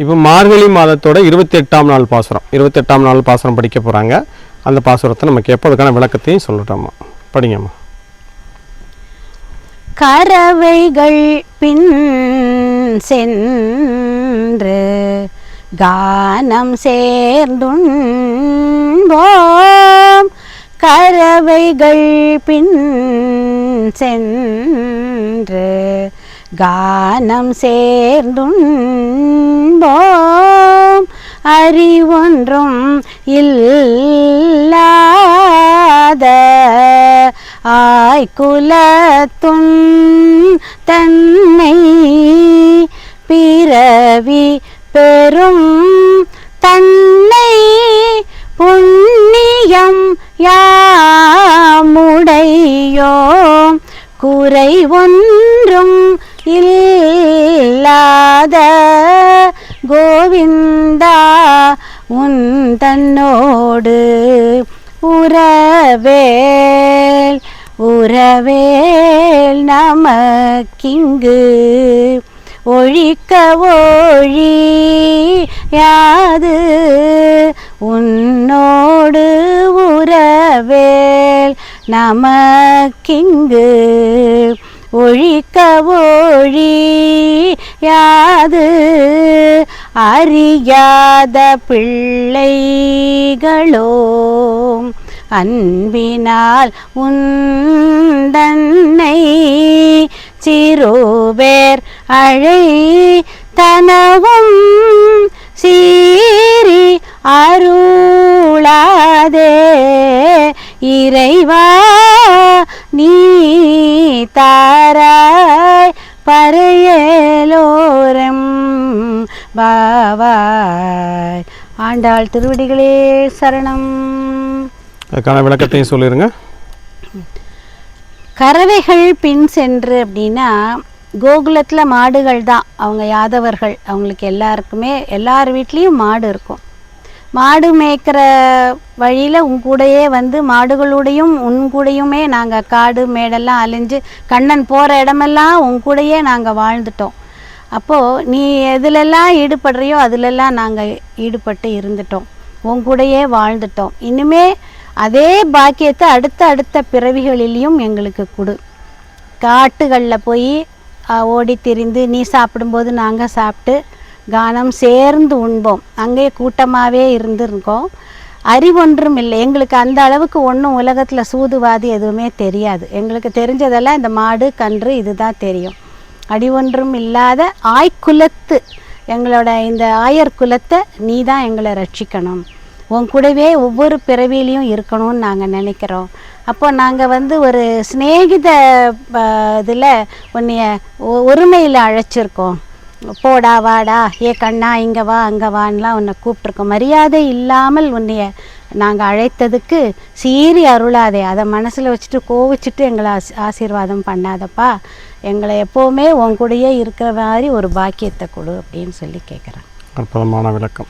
இப்போ மார்கழி மாதத்தோட இருபத்தி எட்டாம் நாள் பாசுரம். இருபத்தி எட்டாம் நாள் பாசுரம் படிக்க போகிறாங்க அந்த பாசுரத்தை நம்ம கேட்போம். அதுக்கான விளக்கத்தையும் சொல்லட்டோம்மா. படிங்கம்மா. கறவைகள் பின் சென்று கானம் சேர்ந்துண்போம். கறவைகள் பின் சென்று கானம் சேர்ந்துண்போம் அறிவொன்றும் இல்லாத ஆய்குலத்துன் தன்னை பிறவி பெரும் தன்னை புண்ணியம் யாமுடையோம் குறை ஒன்றும் இல்லாத கோவிந்தா உன் தன்னோடு உறவேல் உறவேல் நமக்கிங்கு ஒழிக்க ஒழி யாது உன்னோடு நமக்கிங்கு ஒழிக்க ஒழி யாது அறியாத பிள்ளைகளோ அன்பினால் உந்தன்னை சிறுபேர் அழை தனவும் சீரி அருளாதே இறைவா தாராய் பறையலோரம் பாவாய். ஆண்டாள் திருவடிகளே சரணம். அதுக்கான விளக்கத்தையும் சொல்லிடுங்க கறவைகள் பின் சென்று அப்படின்னா கோகுலத்தில் மாடுகள் தான் அவங்க யாதவர்கள். அவங்களுக்கு எல்லாருக்குமே எல்லார் வீட்லேயும் மாடு இருக்கும். மாடு மேய்க்கிற வழியில் உங்கூடையே கூடயே வந்து மாடுகளோடையும் உன்கூடையுமே நாங்கள் காடு மேடெல்லாம் அலைஞ்சு கண்ணன் போகிற இடமெல்லாம் உங்கூடையே நாங்கள் வாழ்ந்துட்டோம். அப்போது நீ எதுலெல்லாம் ஈடுபடுறியோ அதிலெல்லாம் நாங்கள் ஈடுபட்டு இருந்துட்டோம். உன் கூடயே வாழ்ந்துட்டோம். இனிமே அதே பாக்கியத்தை அடுத்த அடுத்த பிறவிகளிலையும் எங்களுக்கு கொடு. காட்டுகளில் போய் ஓடி திரிந்து நீ சாப்பிடும்போது நாங்கள் சாப்பிட்டு கானம் சேர்ந்து உண்போம். அங்கேயே கூட்டமாகவே இருந்திருக்கோம். அறிவொன்றும் இல்லை. எங்களுக்கு அந்த அளவுக்கு ஒன்றும் உலகத்தில் சூதுவாதி எதுவுமே தெரியாது. எங்களுக்கு தெரிஞ்சதெல்லாம் இந்த மாடு கன்று இதுதான் தெரியும். அடிவொன்றும் இல்லாத ஆய்க்குலத்து எங்களோட இந்த ஆயர் குலத்தை நீ தான் எங்களை ரட்சிக்கணும். உன் கூடவே ஒவ்வொரு பிறவிலையும் இருக்கணும்னு நாங்கள் நினைக்கிறோம். அப்போ நாங்கள் வந்து ஒரு சிநேகித இதில் உன்னைய ஒ- ஒருமையில் அழைச்சிருக்கோம். போடா வாடா ஏ கண்ணா இங்கே வா அங்கே வான்லாம் உன்னை கூப்பிட்ருக்கோம் மரியாதை இல்லாமல் உன்னைய நாங்கள் அழைத்ததுக்கு சீறி அருளாதே. அதை மனசில் வச்சுட்டு கோவிச்சிட்டு எங்களை ஆசி ஆசீர்வாதம் பண்ணாதப்பா. எங்களை எப்போவுமே உன் கூடயே இருக்கிற மாதிரி ஒரு பாக்கியத்தை கொடு அப்படின்னு சொல்லி கேட்குறேன் அற்புதமான விளக்கம்.